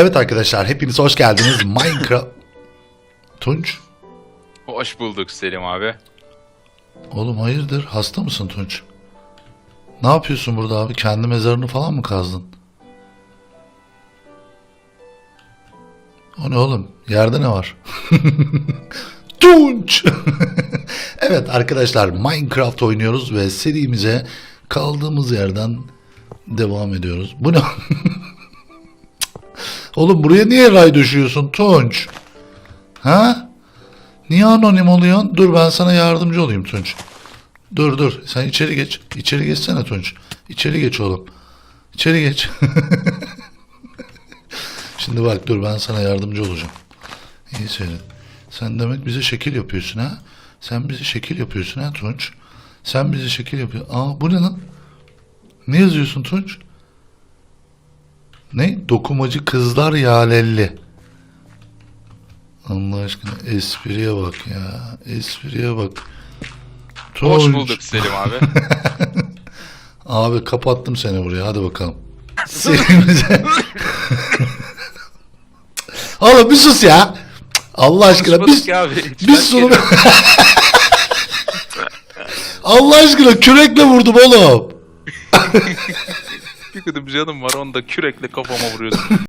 Evet arkadaşlar hepiniz hoş geldiniz. Minecraft... Tunç? Hoş bulduk Selim abi. Oğlum hayırdır? Hasta mısın Tunç? Ne yapıyorsun burada abi? Kendi mezarını falan mı kazdın? O ne oğlum? Yerde ne var? Tunç! evet arkadaşlar Minecraft oynuyoruz ve serimize kaldığımız yerden devam ediyoruz. Bu ne? Oğlum buraya niye ray düşüyorsun Tunç? Ha? Niye anonim oluyorsun? Dur ben sana yardımcı olayım Tunç. Dur dur sen içeri geç. İçeri geçsene Tunç. İçeri geç oğlum. İçeri geç. Şimdi bak dur ben sana yardımcı olacağım. İyi seyret. Sen demek bize şekil yapıyorsun ha? Sen bize şekil yapıyorsun ha Tunç? Sen bize şekil yapıyorsun. Aa bu ne lan? Ne yazıyorsun Tunç? Ne? Dokumacı kızlar yalelli. Allah aşkına espriye bak ya. Espriye bak. Hoş Tunç. bulduk Selim abi. Abi kapattım seni buraya. Hadi bakalım. Serimize. Oğlum bir sus ya. Allah aşkına Konuşmadık bir, ya abi. Allah aşkına kürekle vurdum oğlum. Bir kıdım canım var onu da kürekle kafama vuruyordum.